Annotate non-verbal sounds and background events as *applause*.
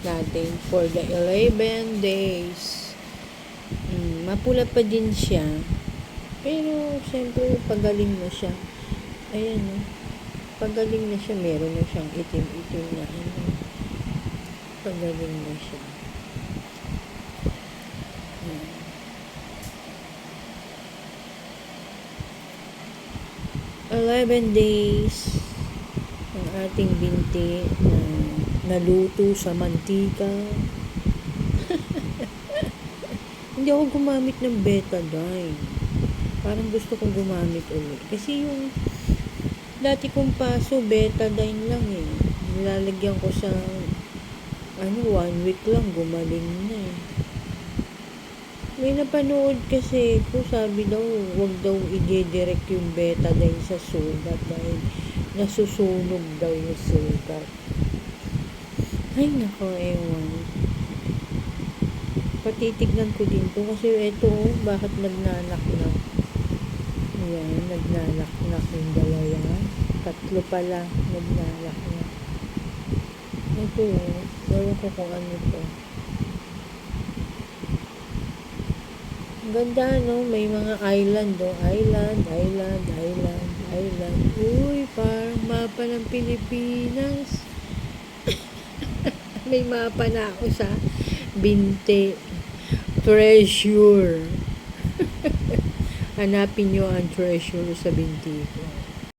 natin for the 11 days. Mm, mapula pa din siya. Pero, siyempre, pagaling na siya. Ayan, no? Pagaling na siya, meron na siyang itim-itim na ano. Pagaling na siya. Ayan. Eleven days ang ating binti na naluto sa mantika. *laughs* Hindi ako gumamit ng betadine. Parang gusto kong gumamit ulit. Kasi yung dati kong paso, betadine lang eh. Nilalagyan ko sa ano, one week lang, gumaling na eh. May napanood kasi ko, sabi daw, wag daw i-direct yung betadine sa sugat dahil nasusunog daw yung sugat. Ay, nako, ewan. Patitignan ko din to kasi ito, oh, bakit nagnanaknak. Ayan, nagnanaknak yung dalawa. Tatlo pala, nagnanaknak. Ito, oh, ewan ko kung ano to. Ang ganda, no? May mga island, oh. Island, island, island, island. Uy, parang mapa ng Pilipinas. May mapa na ako sa Binte. Treasure. *laughs* Hanapin nyo ang treasure sa binti ko.